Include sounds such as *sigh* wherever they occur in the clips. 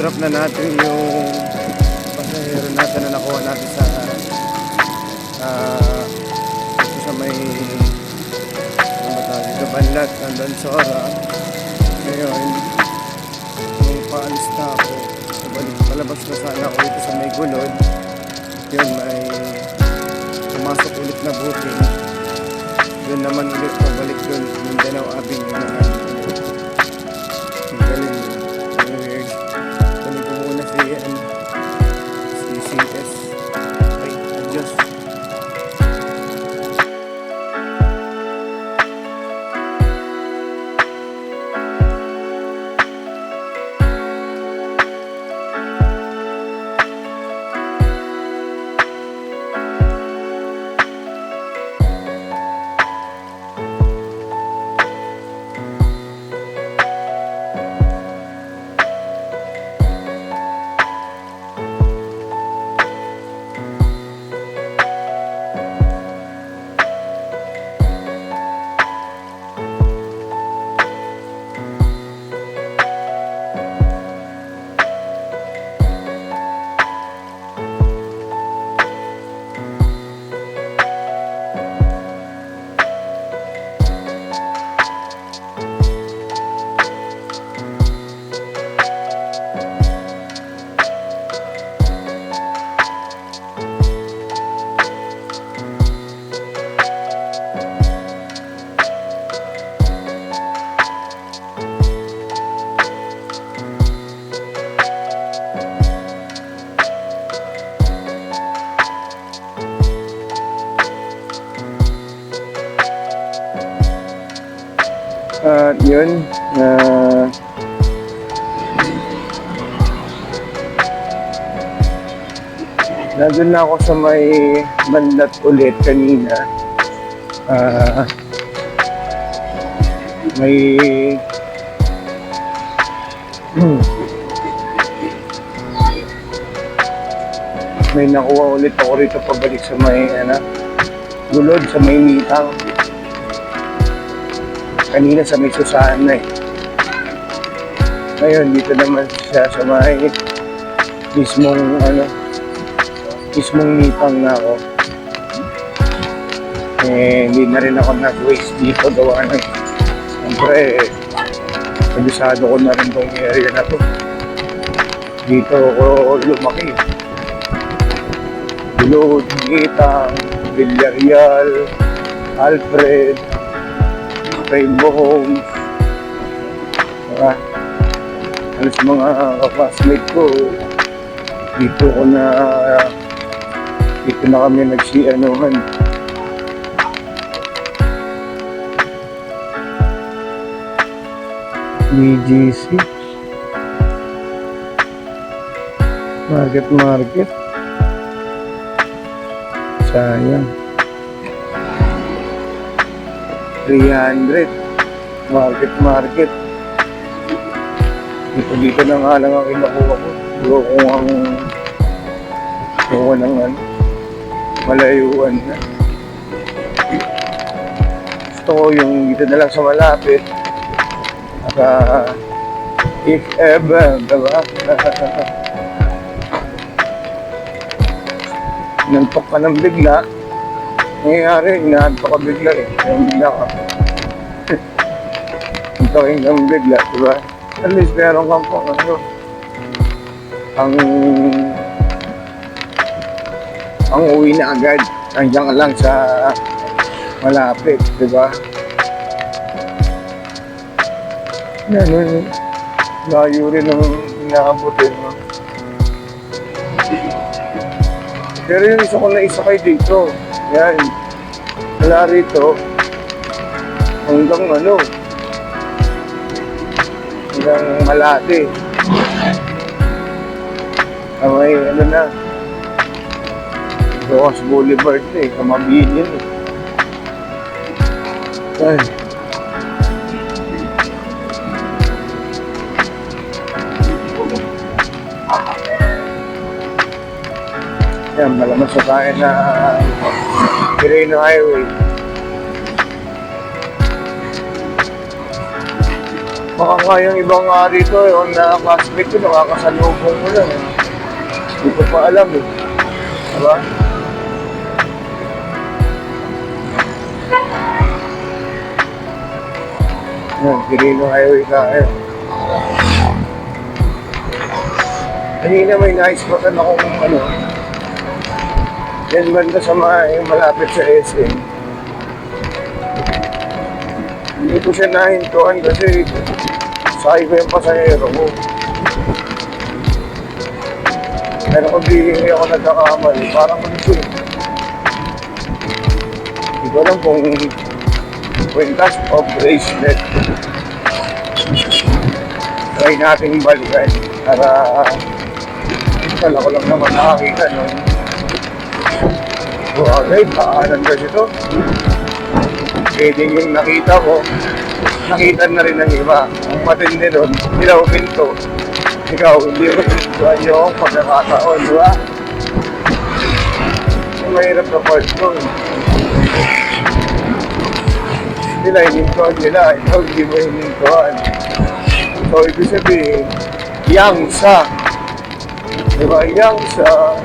na-drop na natin yung pasahero natin na nakuha natin sa uh, sa may ano dito, Banlat, nandun sa Ora. Ngayon, nung paalis na ako, balik, palabas na sana ako dito sa may gulod. Yun, may pumasok ulit na booking. Doon naman ulit pabalik doon, Mindanao Avenue na yun, na nandun na ako sa may bandat ulit kanina. Ah, may may nakuha ulit ako rito pabalik sa may ano, gulod sa may mitang kanina sa may Susana eh. Ngayon, dito naman siya sa may mismong ano, mismong nipang na ako. Eh, hindi na rin ako nag-waste dito gawa ng siyempre, kabisado ko na rin tong area na to. Dito ako lumaki. Bilod, Gitang, Villarreal, Alfred, Rainbow Homes. Diba? Halos mga kapasmate ko, dito ko na, dito na kami nagsi-anuhan. BGC. Market Market. Sayang. 300 market market. Dito dito na nga lang ang kinukuha ko. Diba kung ang kuha ng ano malayuan na. Gusto ko yung dito na lang sa malapit. Naka if ever diba? *laughs* Nantok ka ng bigla. Nangyayari, inaanto ka bigla eh. Yung bigla ka. Antokin kang bigla, di ba? At least meron kang pang ano, ang ang uwi na agad. Ka lang sa malapit, di ba? Yan, yun. Layo rin ang inaabutin mo. Pero yung isa ko na isa kay dito, yan. Wala rito. Hanggang ano. Hanggang Malate. Ah, may ano na. Rojas Boulevard na eh. Kamabilin eh. Ay. Yan, malaman sa tayo na Quirino Highway. Baka nga yung ibang nga rito, yung na classmate ko, nakakasalubong mo lang. eh. Hindi ko pa alam eh. Diba? Yan, Quirino Highway tayo. Kanina may naispatan akong ano, yan banda sa mga yung malapit sa SM. Hindi ko siya nahintuan kasi sakay ko yung pasahero ko. Pero kung di ako nagkakamali, parang siya. eh. Hindi ko alam kung kwintas o bracelet. Try natin balikan para kala ko lang naman nakakita nun. Okay, paanan kasi to. Pwede yung nakita ko, nakita na rin ng iba. Ang matindi nun, ilaw pinto. Ikaw, hindi mo pintuan yung pagkakataon, di ba? Ang mahirap na part ko. Sila hinintuan nila, ikaw hindi mo hinintuan. So, ibig sabihin, yang sa. Di ba? Yang sa.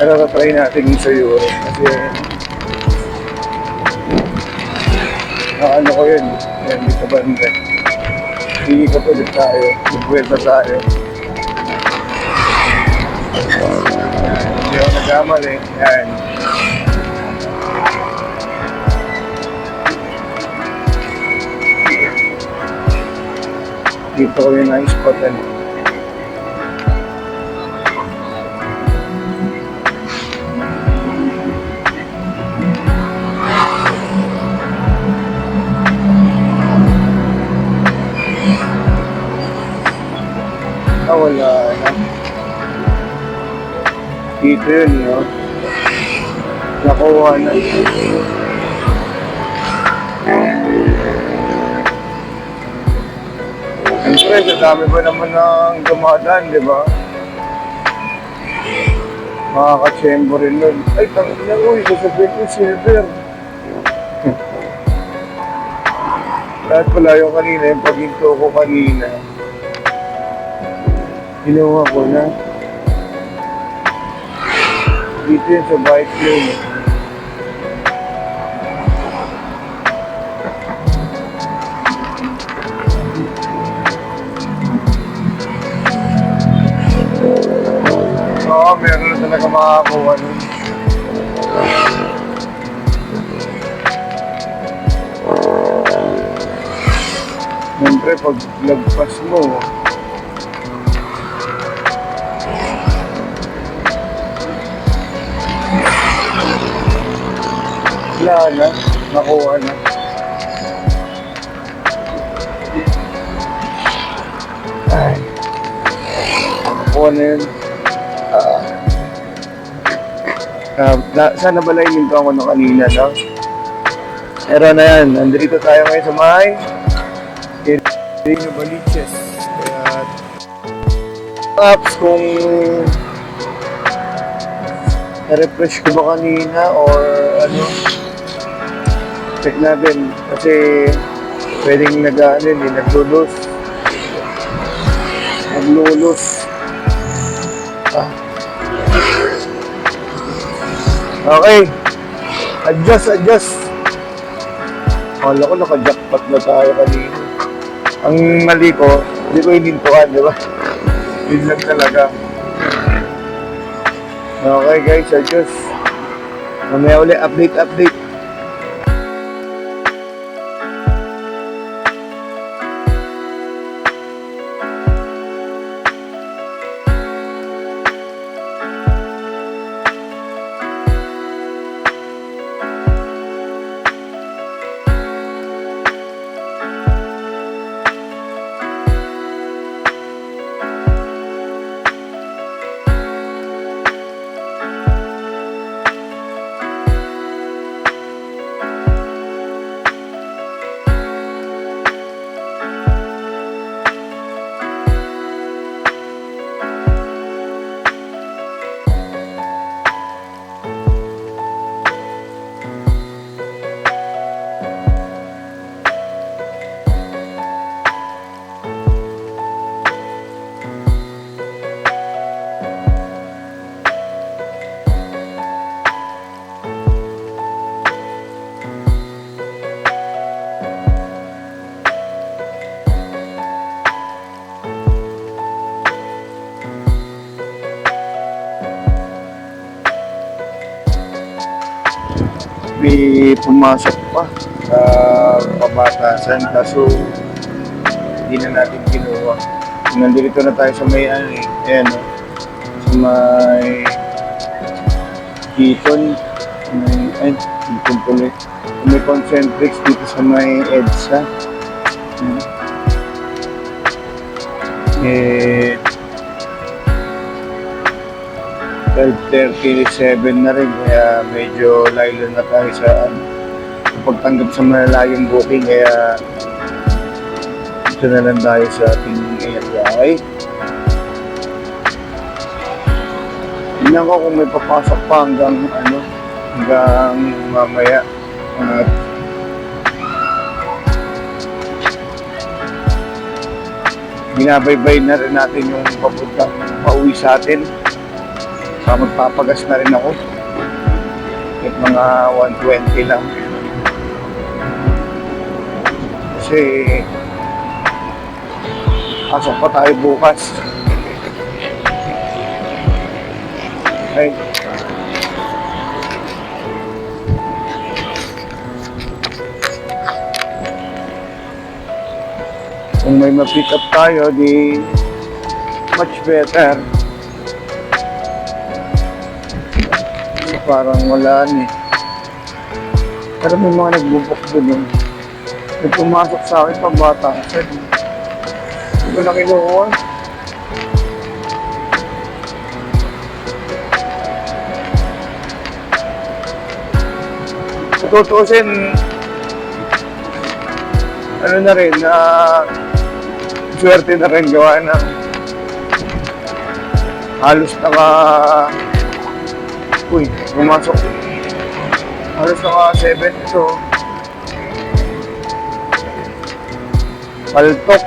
Pero try natin sa iyo kasi ano ko yun, yan dito banda. Hindi ko ulit tayo, magbuwelta tayo. Hindi ako nagkamali, yan. Dito ko yung na-spotan. Ah, wala na. Dito yun, no? Nakuha na. Siyempre, sa dami ba naman ng dumadaan, di ba? Makaka-chamber rin nun. Ay, tangin na, uy, sasabihin ko silver. Lahat pala yung kanina, yung paghinto ko kanina. Ginawa ko na. Dito yun sa bike lane. Oo, meron na talaga makakakuha nun. Siyempre, pag lagpas mo, wala na, nakuha na. Ay, nakuha na yun. Ah, na, sana ba naiminto ako nung kanina, no? Pero na yan, nandito tayo ngayon sa may Rino Baliches. Kaya, apps kung na-refresh ko ba kanina or ano, check natin. Kasi pwedeng nag, ano, yun, eh, naglulos. Naglulos. Ah. Okay. Adjust, adjust. Kala ko naka-jackpot na tayo kanina. Ang mali ko, hindi ko hinintuan, di ba? *laughs* Yun lang talaga. Okay guys, adjust. Mamaya ulit, update, update. Pumasok pa sa pabatasan kaso hindi na natin kinuha. Nandito na tayo sa may ano eh, ayan o, sa may Keaton, may, ay, Keaton tuloy. May concentrics dito sa may EDSA. Eh, 12.37 na rin kaya medyo lilo na tayo sa ano, pagtanggap sa malalayong booking kaya ito na lang tayo sa ating area okay? Tingnan ko kung may papasok pa hanggang ano hanggang mamaya at binabaybay na rin natin yung papunta pauwi sa atin Saka magpapagas na rin ako. Kahit mga 120 lang. Kasi pasok pa tayo bukas. Ay. Kung may ma-pick up tayo, di much better. parang wala na eh. Pero may mga nagbubok doon eh. May pumasok sa akin pang bata. Sir, hindi ko na kinuha. Sa tutusin, ano na rin, na swerte na rin gawa ng halos naka Uy, pumasok. Halos naka 7 ito. Paltok.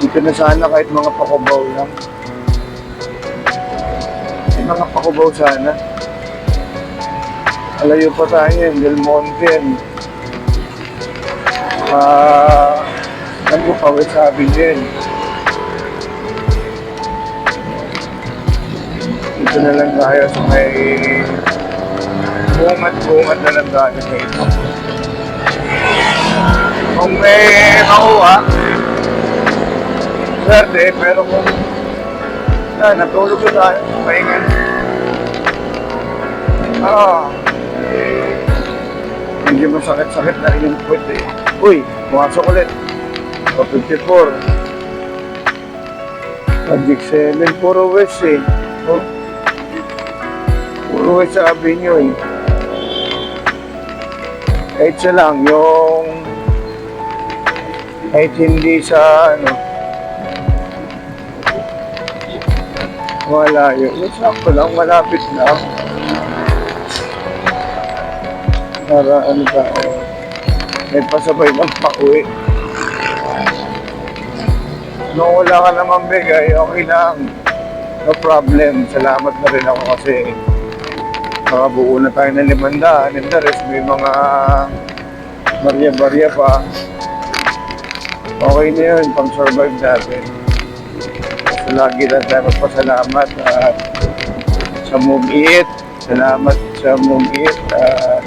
Dito na sana kahit mga pakubaw lang. May mga pakubaw sana. Alayo pa tayo yan, Del Monte yan. Ah, ano ko pa, sabi din. Dito na lang tayo sa may bungat-bungat na lang tayo sa ito. Kung may makuha, swerte, pero kung na, natulog na tayo, pahinga. Ah, hindi masakit-sakit na rin yung puwet eh. Uy, pumasok ulit. O 54. Magic 7, puro west eh. Oh. Puro west sabi nyo eh. Kahit siya lang, yung kahit hindi sa ano, malayo. Sakto lang, malapit lang. Para ano tayo, may pasabay ng pauwi. Nung wala ka naman bigay, okay lang. No problem. Salamat na rin ako kasi nakabuo na tayo ng limandaan. And the rest, may mga barya-barya pa. Okay na yun, pang-survive natin. So, lagi lang tayo magpasalamat at sa Move It. Salamat sa Move It. At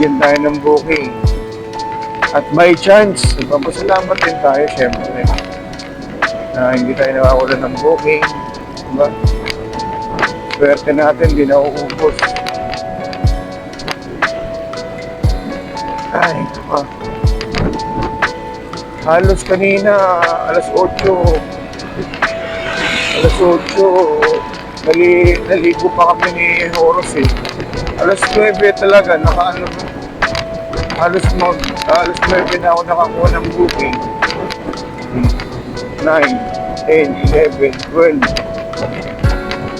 yan. Tayo ng booking. At by chance, nagpapasalamat din tayo syempre. Na hindi tayo nawawala ng booking. Diba? Swerte natin, di nauubos. Ay, pa. Halos kanina, alas 8. Alas 8. Nali, naligo pa kami ni Horus eh. Alas 9 talaga, nakaano halos mag, halos 9 na ako nakakuha ng booking. 9, 10, 11, 12.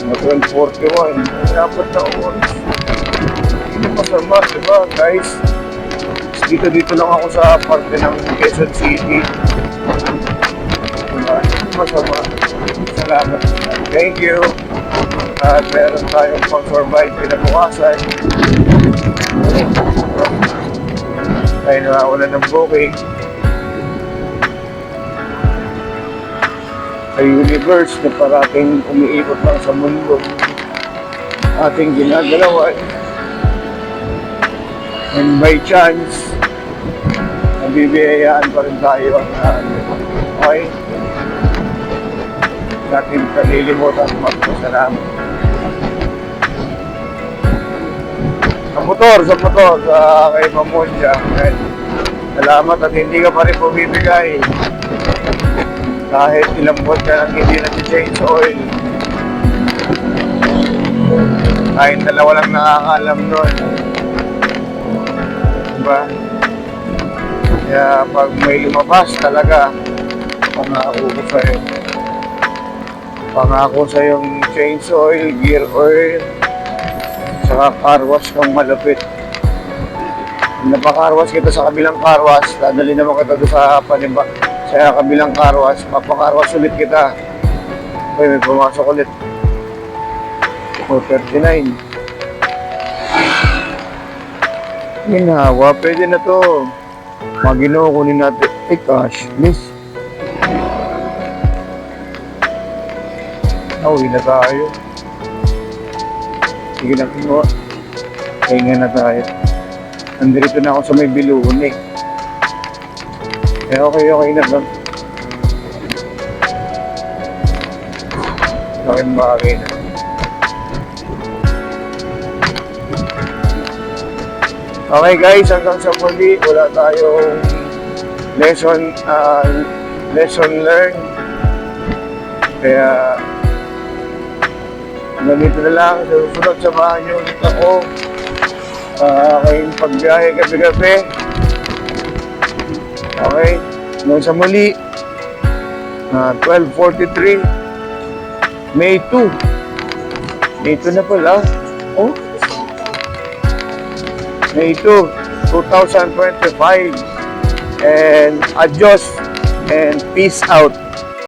Mga 12.41. Dapat na oras. Hindi masama, di ba guys? Dito dito lang ako sa parte ng Quezon City. Hindi masama. Salamat. Thank you. At meron tayong pang-survive pinabukasan. Tayo nawawala ng booking. sa universe na parating umiikot lang sa mundo ating ginagalawan. And by chance, nabibiyayaan pa rin tayo na okay. Natin kalilimutan magpasalamat. Sa motor, sa motor, sa kay Mamunja. Okay. Salamat at hindi ka pa rin bumibigay. Kahit ilang buwan ka nang hindi na-change oil. Kahit dalawa lang nakakaalam nun. Diba? Kaya pag may lumabas talaga, pangako ko sa'yo. Pangako sa yung change oil, gear oil, saka car wash kang malapit. Wash kita sa kabilang car wash, dadali naman kita doon sa paniba, sa kabilang car wash, mapacar wash ulit kita. Okay, may pumasok ulit. 439. Ginawa, pwede na to. Magino, kunin natin. Eh, cash, miss. Nauwi na tayo. Sige na, kinuha. Pahinga na tayo. Nandito na ako sa may biluhon eh. Eh, okay, okay na lang. Okay, bagay na. Okay guys, hanggang sa muli, wala tayong lesson, ah, lesson learned. Kaya, ganito na lang, susunod samahan nyo ulit ako sa aking pagbiyahe gabi-gabi. Okay, hanggang sa muli, ah, 12.43, May 2. May 2 na pala. Oh, May 2, 2025. And adios and peace out.